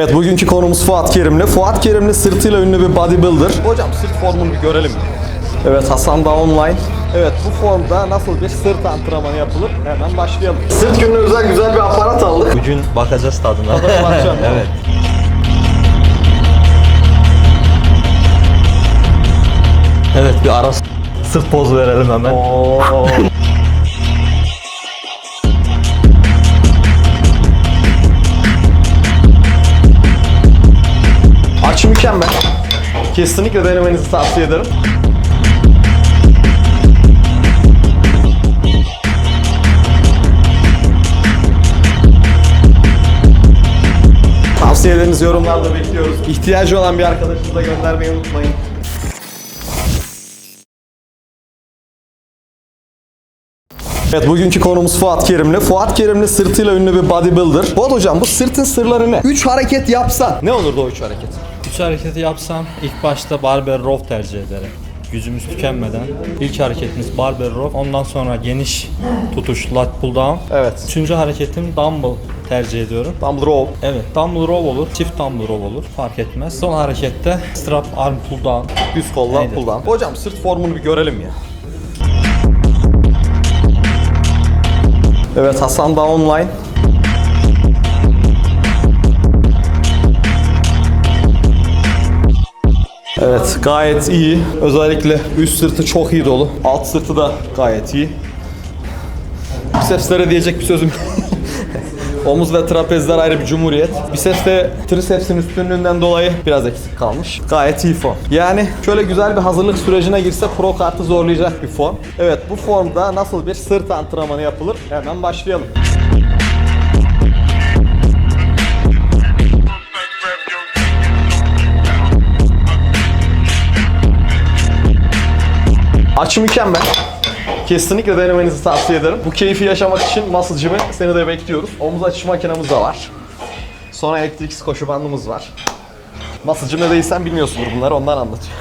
Evet bugünkü konumuz Fuat Kerimli. Fuat Kerimli sırtıyla ünlü bir bodybuilder. Hocam sırt formunu bir görelim. Evet Hasan da online. Evet bu formda nasıl bir sırt antrenmanı yapılır? Hemen başlayalım. Sırt gününe özel güzel bir aparat aldık. Bugün bakacağız tadına. Tadına bakacağım. evet. Evet bir ara sırt pozu verelim hemen. Oo. Açı mükemmel. Kesinlikle denemenizi tavsiye ederim. Tavsiyelerinizi yorumlarda bekliyoruz. İhtiyacı olan bir arkadaşınıza göndermeyi unutmayın. Evet bugünkü konumuz Fuat Kerimli. Fuat Kerimli sırtıyla ünlü bir bodybuilder. Fuat hocam bu sırtın sırları ne? 3 hareket yapsan ne olurdu o 3 hareket? Üç hareketi yapsam ilk başta barbell row tercih ederim. Gücümüz tükenmeden. İlk hareketimiz barbell row. Ondan sonra geniş tutuş lat pull down. Evet. Üçüncü hareketim dumbbell tercih ediyorum. Dumbbell row. Evet, dumbbell row olur, çift dumbbell row olur. Fark etmez. Son harekette strap arm pull down. Düz kolla Neydi? pull down. Hocam sırt formunu bir görelim ya. Evet Hasan da online. Evet gayet iyi. Özellikle üst sırtı çok iyi dolu. Alt sırtı da gayet iyi. Bicepslere diyecek bir sözüm. Omuz ve trapezler ayrı bir cumhuriyet. Biceps de tricepsin üstünlüğünden dolayı biraz eksik kalmış. Gayet iyi form. Yani şöyle güzel bir hazırlık sürecine girse pro kartı zorlayacak bir form. Evet bu formda nasıl bir sırt antrenmanı yapılır? Hemen başlayalım. Açı mükemmel. Kesinlikle denemenizi tavsiye ederim. Bu keyfi yaşamak için Muscle Gym'e seni de bekliyoruz. Omuz açış makinamız da var. Sonra elektriksiz koşu bandımız var. Muscle Gym'de değilsen bilmiyorsundur bunları ondan anlatıyor.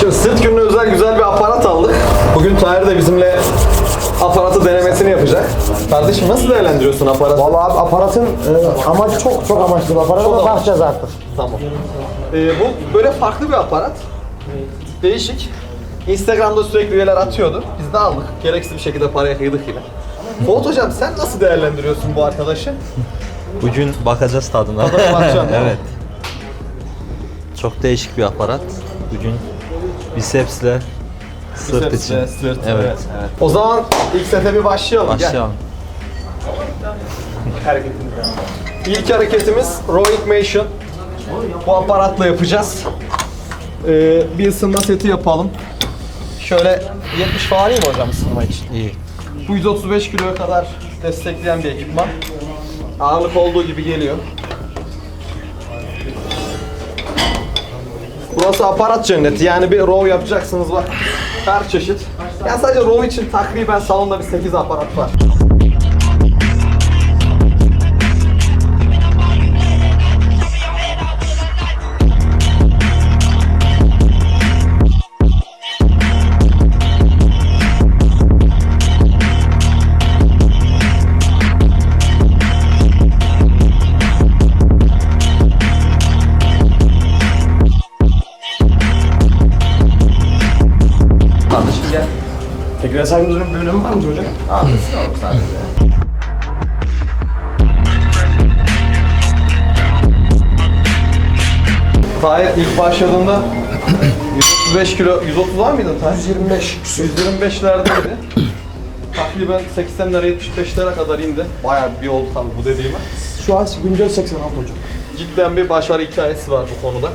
Şimdi sırt gününe özel güzel bir aparat aldık. Bugün Tahir de bizimle aparatı denemesini yapacak. Kardeşim nasıl değerlendiriyorsun aparatı? Vallahi abi aparatın e, amacı çok çok amaçlı bir aparat Çok amaçlı. bakacağız artık. Tamam. Ee, bu böyle farklı bir aparat. Değişik. Instagram'da sürekli üyeler atıyordu. Biz de aldık. Gereksiz bir şekilde paraya kıydık yine. Fuat hocam sen nasıl değerlendiriyorsun bu arkadaşı? Bugün bakacağız tadına. Evet. Çok değişik bir aparat. Bugün bicepsle sırt için. sırt, Evet. evet. O zaman ilk sete bir başlayalım. Başlayalım. Gel. İlk hareketimiz rowing motion. Bu aparatla yapacağız. Ee, bir ısınma seti yapalım. Şöyle 70 falan iyi mi hocam ısınma için? İyi. Bu 135 kiloya kadar destekleyen bir ekipman. Ağırlık olduğu gibi geliyor. Burası aparat cenneti. Yani bir row yapacaksınız bak. Her çeşit. Yani sadece row için takriben salonda bir 8 aparat var. Saymamızın bir önemi var mı hocam? Tahir ilk başladığında 135 kilo, 130 var mıydın Tahir? 125. 125'lerdeydi. Takriben 80'lere 75'lere kadar indi. Bayağı bir oldu tabii bu dediğime. Şu an güncel 86 hocam. Cidden bir başarı hikayesi var bu konuda.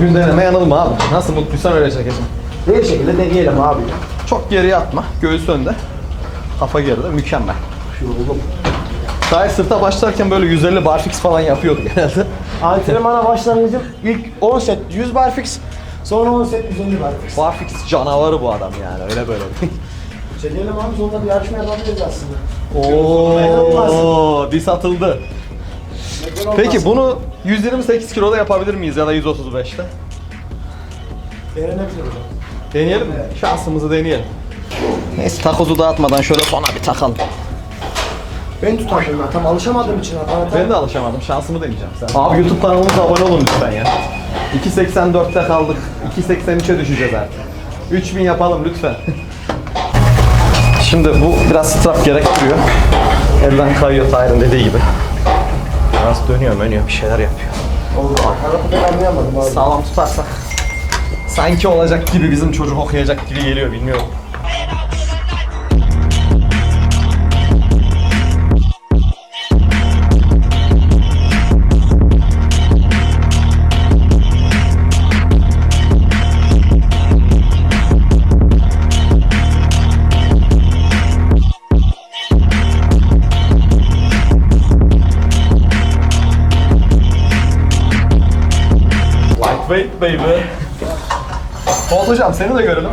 Bugün deneme yanılma abi. Nasıl mutluysan öyle çekeceğim. Bir şekilde deneyelim abi. Çok geriye atma. Göğüs önde. Kafa geride. Mükemmel. Yoruldum. Tahir sırta başlarken böyle 150 barfix falan yapıyordu genelde. Antrenmana başlangıcım ilk 10 set 100 barfix. Sonra 1850 var. Barfix canavarı bu adam yani öyle böyle. Çekelim abi sonunda bir yarışma yapabiliriz aslında. Oo, dis atıldı. Peki bunu 128 kiloda yapabilir miyiz ya da 135'te? Denenebilir hocam. Deneyelim mi? Şansımızı deneyelim. Neyse takozu dağıtmadan şöyle sona bir takalım. Ben tutardım ben tam alışamadığım için aparata. Ben de alışamadım. Şansımı deneyeceğim sen. Abi YouTube kanalımıza abone olun lütfen ya. 2.84'te kaldık. 2.83'e düşeceğiz artık. 3000 yapalım lütfen. Şimdi bu biraz strap gerektiriyor. Elden kayıyor Tahir'in dediği gibi. Biraz dönüyor dönüyor bir şeyler yapıyor. Oldu. Aparatı ben anlayamadım abi. Sağlam tutarsak sanki olacak gibi bizim çocuk okuyacak gibi geliyor bilmiyorum. Lightweight baby. Bolt hocam seni de görelim.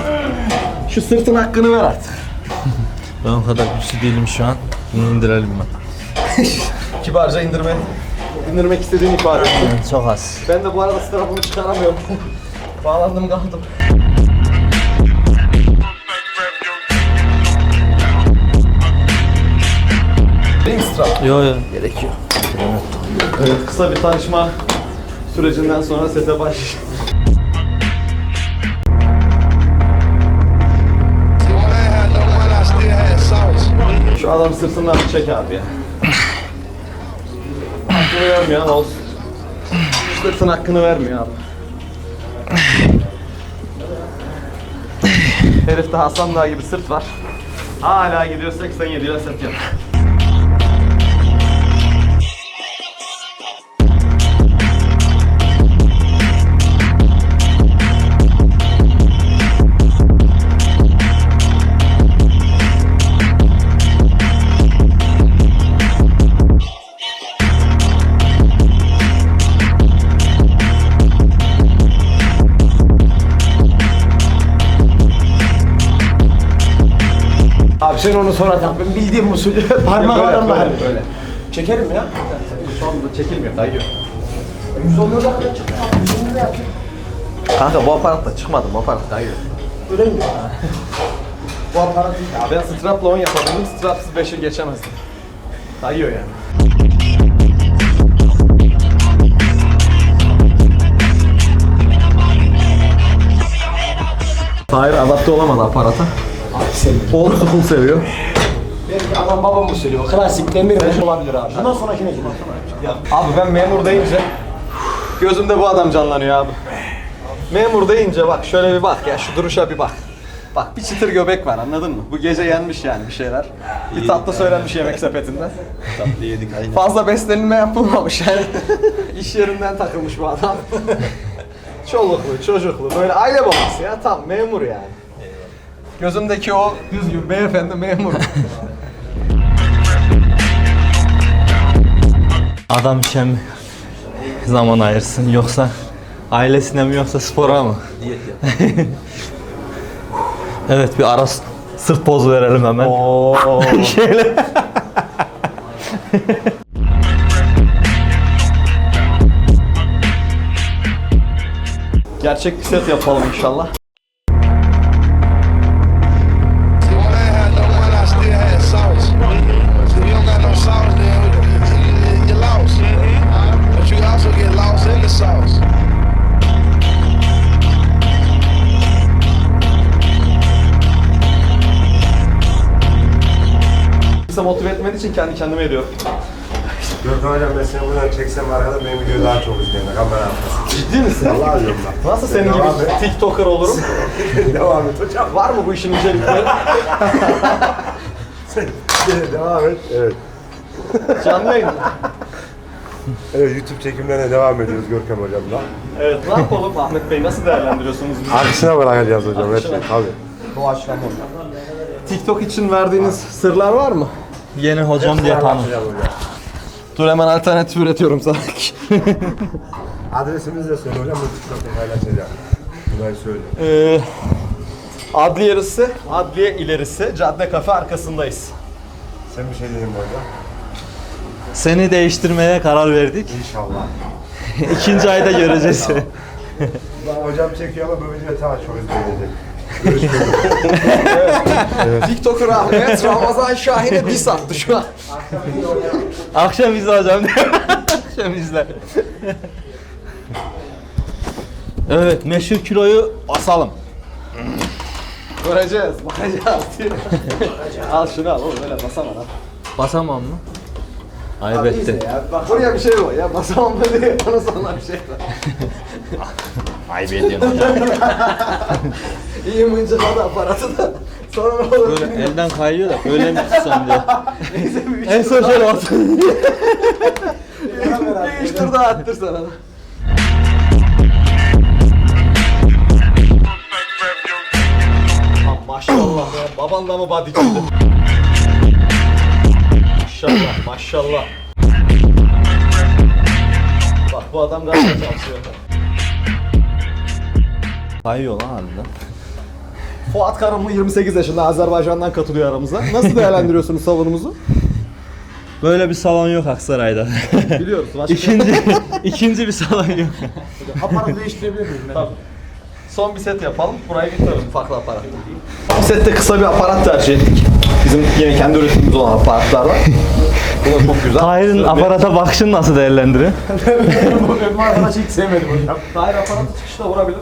Şu sırtın hakkını ver artık. Ben o kadar güçlü değilim şu an. Bunu indirelim ben. Kibarca indirme. İndirmek istediğin ifade. Çok az. Ben de bu arada strapımı çıkaramıyorum. Bağlandım kaldım. Benim strap. Yo yo. Gerekiyor. Evet, kısa bir tanışma sürecinden sonra sete baş. Şu adam sırtından bir çek abi ya. hakkını vermiyor olsun. Sırtın hakkını vermiyor abi. Herifte Hasan Dağ gibi sırt var. Hala gidiyor 87 ile set yapıyor. Sen onu sonra tak. Ben bildiğim usulü parmaklarımla böyle, halledeyim. böyle. Çekerim ya. Anda çekilmiyor, kayıyor. 110 lira kadar çıktı abi. 110 lira yapayım. Kanka bu aparatla çıkmadım, bu aparat kayıyor. Öyle mi? Bu aparat Ya ben strapla 10 yapabildim, strapsız 5'e geçemezdim. Kayıyor yani. Tahir adapte olamadı aparata. Old school seviyor. Belki anam babam usulü o. Klasik demir beş olabilir abi. Bundan sonrakine kim? Abi ben memur deyince gözümde bu adam canlanıyor abi. Memur deyince bak şöyle bir bak ya şu duruşa bir bak. Bak bir çıtır göbek var anladın mı? Bu gece yenmiş yani bir şeyler. Bir tatlı söylenmiş yemek sepetinden. Tatlı yedik aynen. Fazla beslenme yapılmamış yani. İş yerinden takılmış bu adam. Çoluklu, çocuklu, böyle aile babası ya tam memur yani. Gözümdeki o düzgün beyefendi memur. Adam işe mi zaman ayırsın yoksa ailesine mi yoksa spora mı? Diyet yap. Evet bir ara sırt pozu verelim hemen. Oo. Şöyle. Gerçek bir set yapalım inşallah. İçin kendi kendime ediyorum. Görkem hocam ben seni buradan çeksem arkada benim videoyu daha çok izleyenler kamera arkası. Ciddi misin? Vallahi diyorum bak. Nasıl senin Devam gibi et. TikToker olurum? Devam et hocam. Var mı bu işin incelikleri? devam et. Evet. Canlı yayın. Evet YouTube çekimlerine devam ediyoruz Görkem hocamla. Evet ne yapalım Ahmet Bey nasıl değerlendiriyorsunuz bizi? Akışına bırakacağız hocam. Evet, Akışına. tabii. Doğaçlama. TikTok için verdiğiniz sırlar var mı? Yeni hocam diye tanı. Dur hemen alternatif üretiyorum sana. Adresimizi de söyle hocam. Bu TikTok'ta paylaşacağım. Ben söyle. Ee, adliye yarısı, adliye ilerisi, cadde kafe arkasındayız. Sen bir şey diyeyim hocam. Seni değiştirmeye karar verdik. İnşallah. İkinci ayda göreceğiz. Hocam çekiyor ama böylece daha çok izlenecek. TikToker Ahmet Ramazan Şahin'e diss attı şu an. Akşam izle hocam. Akşam izle. evet meşhur kiloyu basalım. Göreceğiz, bakacağız. al şunu al oğlum öyle basamam ha. Basamam mı? Ayıp ettin. Ya, bak buraya bir şey var ya basamam da değil, bana sonra bir şey var. Ayıp ediyorsun hocam. İyi mıncıkladı aparatı da. Sonra ne olur? Böyle elden kayıyor da böyle mi tutsam diye. Neyse bir üç en son şöyle atın. bir üç tur daha attır sana da. Lan Maşallah be, baban da mı bodyçiydi? Maşallah, maşallah. Bak bu adam galiba çalışıyor. Kayıyor lan harbiden. Fuat Karımlı 28 yaşında Azerbaycan'dan katılıyor aramıza. Nasıl değerlendiriyorsunuz salonumuzu? Böyle bir salon yok Aksaray'da. Biliyoruz. Başka ikinci, ikinci bir salon yok. Aparat değiştirebilir miyim? Tabii. Son bir set yapalım. Burayı bitirelim farklı aparat. Bu sette kısa bir aparat tercih ettik. Bizim yine kendi üretimimiz olan aparatlardan. Bu da çok güzel. Tahir'in Şöyle bir- aparata bakışını nasıl değerlendiriyor? Bu arkadaşı hiç sevmedim hocam. Tahir aparatı çıkışta vurabilir.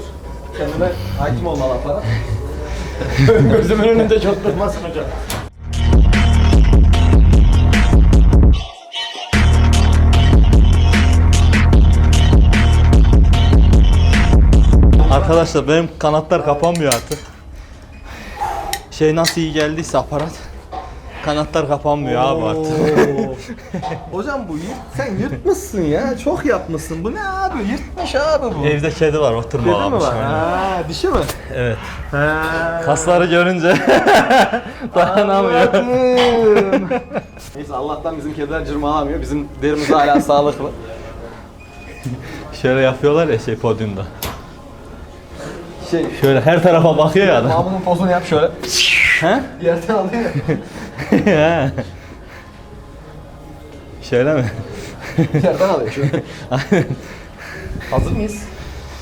Kendine hakim olmalı aparat. Gözümün önünde çok durmasın hocam. Arkadaşlar benim kanatlar kapanmıyor artık. Şey nasıl iyi geldiyse aparat. Kanatlar kapanmıyor abi artık. Hocam bu yırt, sen yırtmışsın ya. Çok yapmışsın. Bu ne abi? Yırtmış abi bu. Evde kedi var oturma Kedi mi var? Ha, dişi mi? Evet. Ha. Kasları görünce dayanamıyor. Anladım. Neyse Allah'tan bizim kediler cırmalamıyor. Bizim derimiz hala sağlıklı. Şöyle yapıyorlar ya şey podyumda. Şey, Şöyle her tarafa bakıyor ya adam. Mahmut'un pozunu yap şöyle. He? Yerden alıyor. Şöyle mi? Yerden alıyor. Hazır mıyız?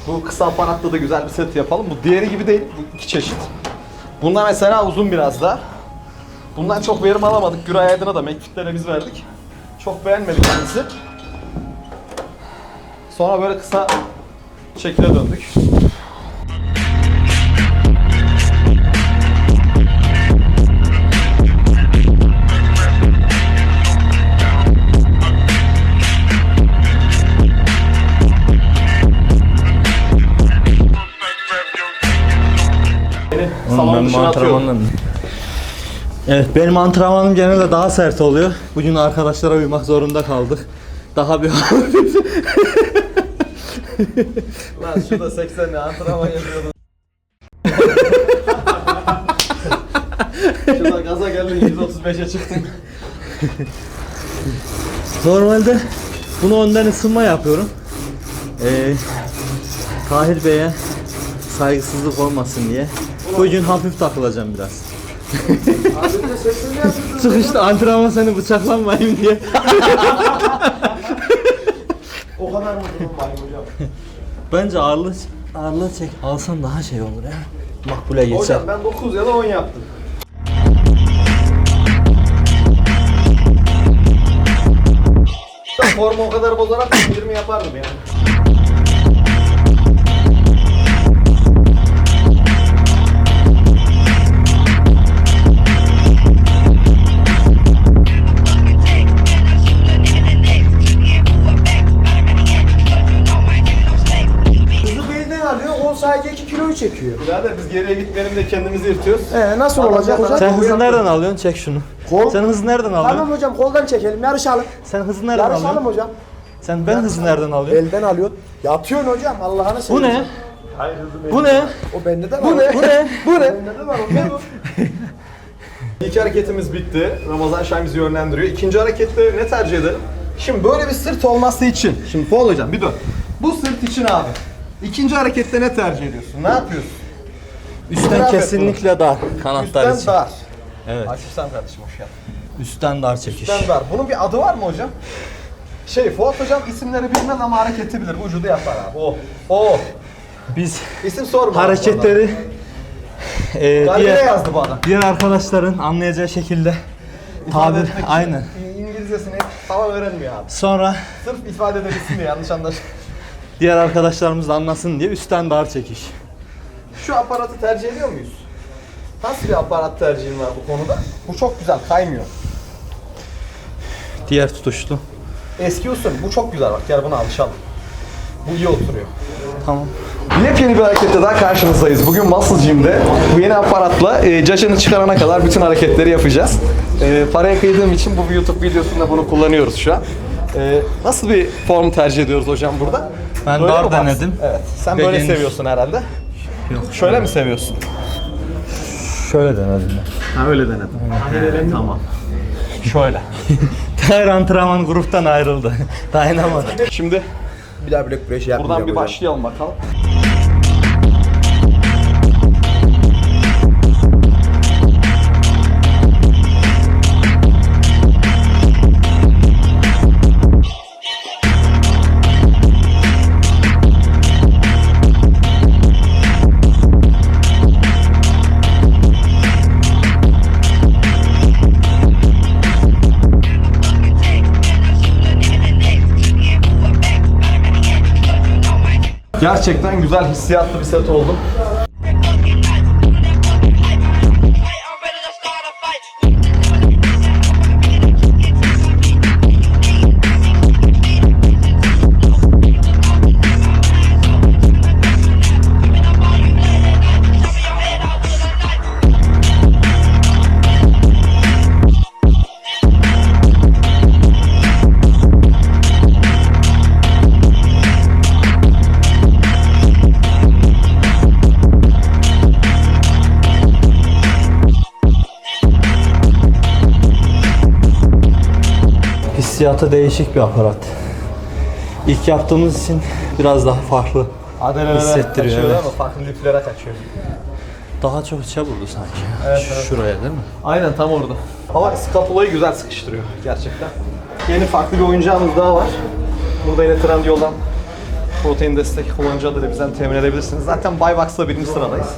Bu kısa aparatta da güzel bir set yapalım. Bu diğeri gibi değil. Bu iki çeşit. Bundan mesela uzun biraz daha. Bundan çok verim alamadık. Güray Aydın'a da McFit'lere biz verdik. Çok beğenmedik kendisi. Sonra böyle kısa şekile döndük. Salon benim dışına antrenmanım. Evet benim antrenmanım genelde daha sert oluyor. Bugün arkadaşlara uymak zorunda kaldık. Daha bir Lan şurada 80 antrenman yapıyordun. Şurada gaza geldin 135'e çıktın. Normalde bunu önden ısınma yapıyorum. Ee, Tahir Bey'e saygısızlık olmasın diye. Bugün hafif takılacağım biraz. Çıkışta antrenman seni bıçaklanmayayım diye. O kadar mı var hocam? Bence ağırlığı, ağırlığı çek alsan daha şey olur ya. Makbule geçer. Hocam ben 9 ya da 10 yaptım. Formu o kadar bozarak 20 yapardım yani. Birader biz geriye gitmeyelim de kendimizi yırtıyoruz. Ee, nasıl olacak hocam? Sen hızı nereden alıyorsun? Çek şunu. Kol. Sen hızı nereden alıyorsun? Tamam hocam koldan çekelim, yarışalım. Sen hızı nereden Yarışalım alıyorsun? hocam. Sen ben hızı nereden alıyorum? Elden alıyorsun. Yatıyorsun hocam, Allah'ını Bu seversen. ne? Bu ne? O bende de var. Bu ne? Bu ne? Bu ne? Bende de var, o ne bu? İlk hareketimiz bitti. Ramazan Şahin bizi yönlendiriyor. İkinci harekette ne tercih edelim? Şimdi böyle bir sırt olması için. Şimdi Paul hocam bir dön. Bu sırt için abi. İkinci harekette ne tercih ediyorsun? Ne yapıyorsun? Üstten et kesinlikle dar. Kanatlar Üstten için. dar. Evet. Açırsan kardeşim hoş geldin. Üstten dar çekiş. Üstten dar. Bunun bir adı var mı hocam? Şey Fuat hocam isimleri bilmez ama hareketi bilir. Vücudu yapar abi. O. O. Biz İsim sorma. hareketleri e, diğer, yazdı bu adam. diğer arkadaşların anlayacağı şekilde tabir etmek için aynen. İngilizcesini tamam öğrenmiyor abi. Sonra Sırf ifade edebilsin diye yanlış anlaş. diğer arkadaşlarımız da anlasın diye üstten dar çekiş. Şu aparatı tercih ediyor muyuz? Nasıl bir aparat tercihin var bu konuda? Bu çok güzel, kaymıyor. Diğer tutuşlu. Eski usul, bu çok güzel bak gel buna alışalım. Bu iyi oturuyor. Tamam. Yepyeni bir harekette daha karşınızdayız. Bugün Muscle Gym'de bu yeni aparatla e, cacını çıkarana kadar bütün hareketleri yapacağız. E, paraya kıydığım için bu YouTube videosunda bunu kullanıyoruz şu an. E, nasıl bir form tercih ediyoruz hocam burada? Ben Böyle dar mi denedim. Evet. Sen böyle geniş. seviyorsun herhalde. Yok. Şöyle mi seviyorsun? Şöyle denedim ben. Ha öyle denedim. tamam. Şöyle. Her antrenman gruptan ayrıldı. Dayanamadı. Şimdi Bir daha bilek güreşi yapmayacağım buradan bir hocam. başlayalım bakalım. Gerçekten güzel hissiyatlı bir set oldu. Hissiyatı değişik bir aparat. İlk yaptığımız için biraz daha farklı. Adrenalin Hissettiriyor, kaçıyor evet. ama farklı liplere kaçıyor. Daha çok içe vurdu sanki. Şuraya değil mi? Aynen tam orada. Ama skapulayı güzel sıkıştırıyor gerçekten. Yeni farklı bir oyuncağımız daha var. Burada yine Trendyol'dan protein destek kullanıcı adıyla bizden temin edebilirsiniz. Zaten Buybox'la birinci sıradayız.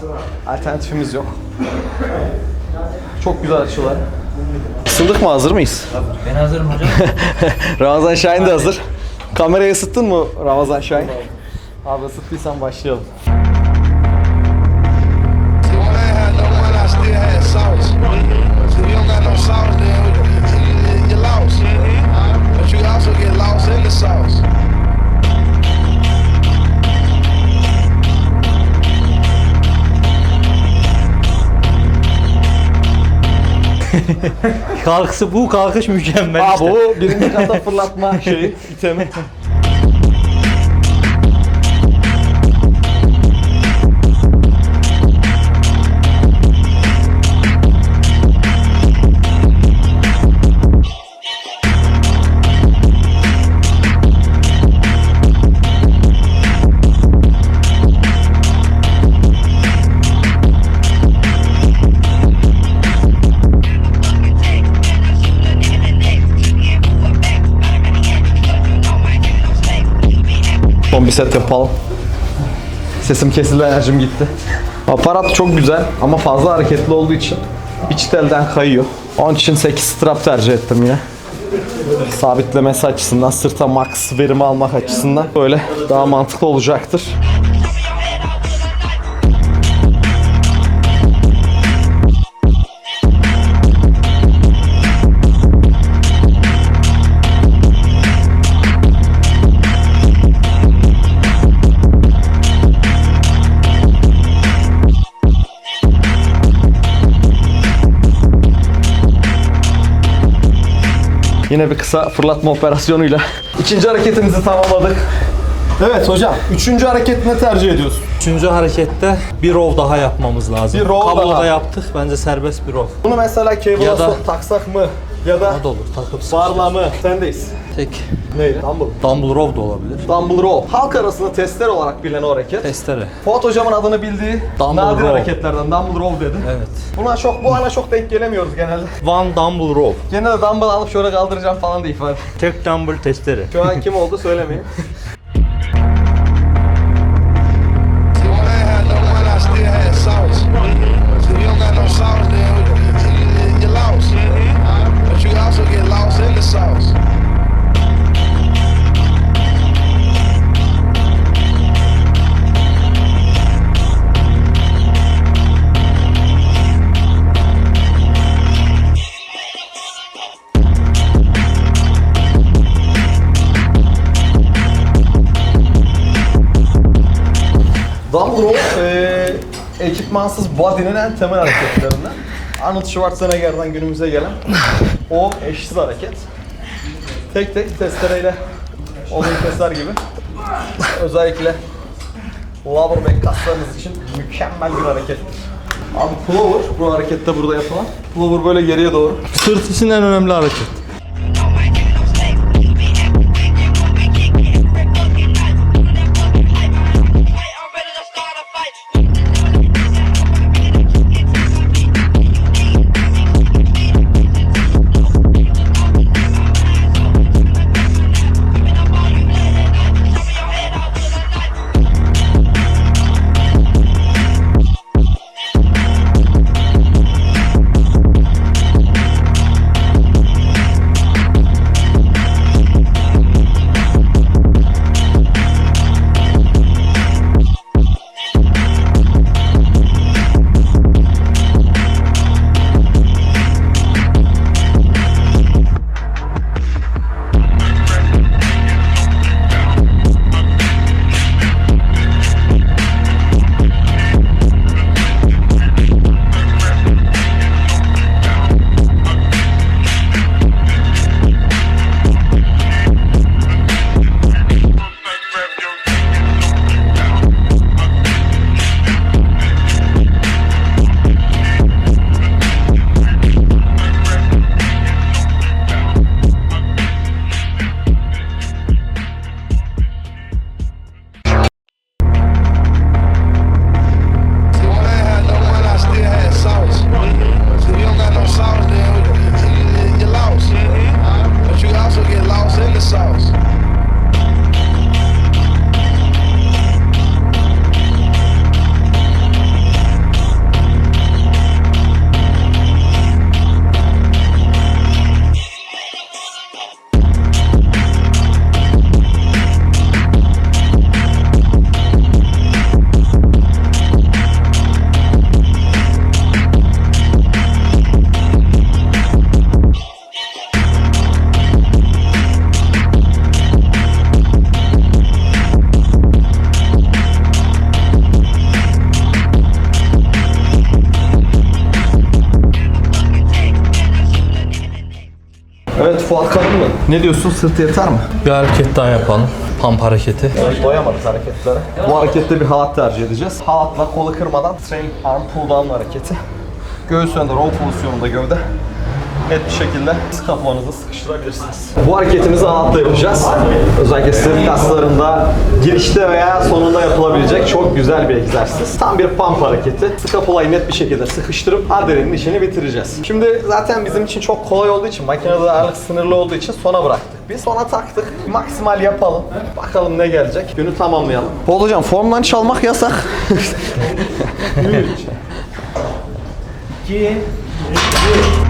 Alternatifimiz yok. Çok güzel açılar. Isındık mı? Hazır mıyız? Ben hazırım hocam. Ramazan Şahin de hazır. Kamerayı ısıttın mı Ramazan Şahin? Abi ısıttıysan başlayalım. Kalkısı bu kalkış mükemmel Abi işte. bu birinci kata fırlatma şeyi, itemi. Son bir set yapalım. Sesim kesildi, enerjim gitti. Aparat çok güzel ama fazla hareketli olduğu için iç telden kayıyor. Onun için 8 strap tercih ettim yine. Sabitlemesi açısından, sırta max verimi almak açısından böyle daha mantıklı olacaktır. Yine bir kısa fırlatma operasyonuyla ikinci hareketimizi tamamladık. Evet hocam, üçüncü hareket ne tercih ediyorsun? Üçüncü harekette bir row daha yapmamız lazım. Bir row Kabloda daha. yaptık. Bence serbest bir row. Bunu mesela cable'a Ya da- taksak mı? Ya da O da olur. Takıp barla mı? Sendeyiz. tek Neyle? Dumble. dumbbell row da olabilir. Dumble row. Halk arasında testere olarak bilinen o hareket. Testere. Fuat hocamın adını bildiği Dumble nadir row. hareketlerden Dumble row dedi. Evet. Buna çok, bu ana çok denk gelemiyoruz genelde. One dumbbell row. Gene de dumbbell alıp şöyle kaldıracağım falan diye ifade. Tek dumbbell testere. Şu an kim oldu söylemeyin. Dumble row eee, ekipmansız body'nin en temel hareketlerinden. Arnold Schwarzenegger'den günümüze gelen o eşsiz hareket. Tek tek testereyle olayı keser gibi. Özellikle lower back kaslarınız için mükemmel bir harekettir. Abi plover bu harekette burada yapılan. Plover böyle geriye doğru. Sırt için en önemli hareket. Ne diyorsun sırt yeter mi? Bir hareket daha yapalım. Pump hareketi. Evet, doyamadık hareketlere. Bu harekette bir halat tercih edeceğiz. Halatla kolu kırmadan straight arm pull down hareketi. Göğüs önde row pozisyonunda gövde. Net bir şekilde skapulanızı sıkıştırabilirsiniz. Bu hareketimizi halatla yapacağız. Özellikle sırt kaslarında girişte veya sonunda yapılabilecek çok güzel bir egzersiz. Tam bir pump hareketi. Skapulayı net bir şekilde sıkıştırıp adrenin işini bitireceğiz. Şimdi zaten bizim için çok kolay olduğu için, makinede ağırlık sınırlı olduğu için sona bıraktık. Bir sona taktık. Maksimal yapalım. Bakalım ne gelecek. Günü tamamlayalım. Bol hocam formdan çalmak yasak. Bittin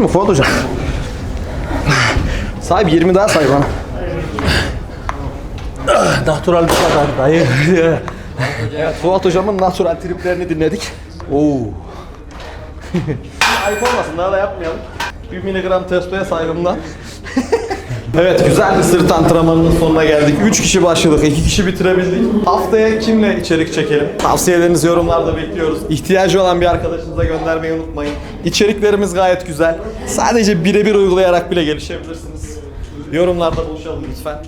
mi Fuat hocam? Sahibi 20 daha say bana. Natural bir kadar dayı. Fuat hocamın natural triplerini dinledik. Oo. Ayıp olmasın daha da yapmayalım. 1 miligram testoya saygımdan. Evet güzel bir sırt antrenmanının sonuna geldik. 3 kişi başladık, 2 kişi bitirebildik. Haftaya kimle içerik çekelim? Tavsiyelerinizi yorumlarda bekliyoruz. İhtiyacı olan bir arkadaşınıza göndermeyi unutmayın. İçeriklerimiz gayet güzel. Sadece birebir uygulayarak bile gelişebilirsiniz. Yorumlarda buluşalım lütfen.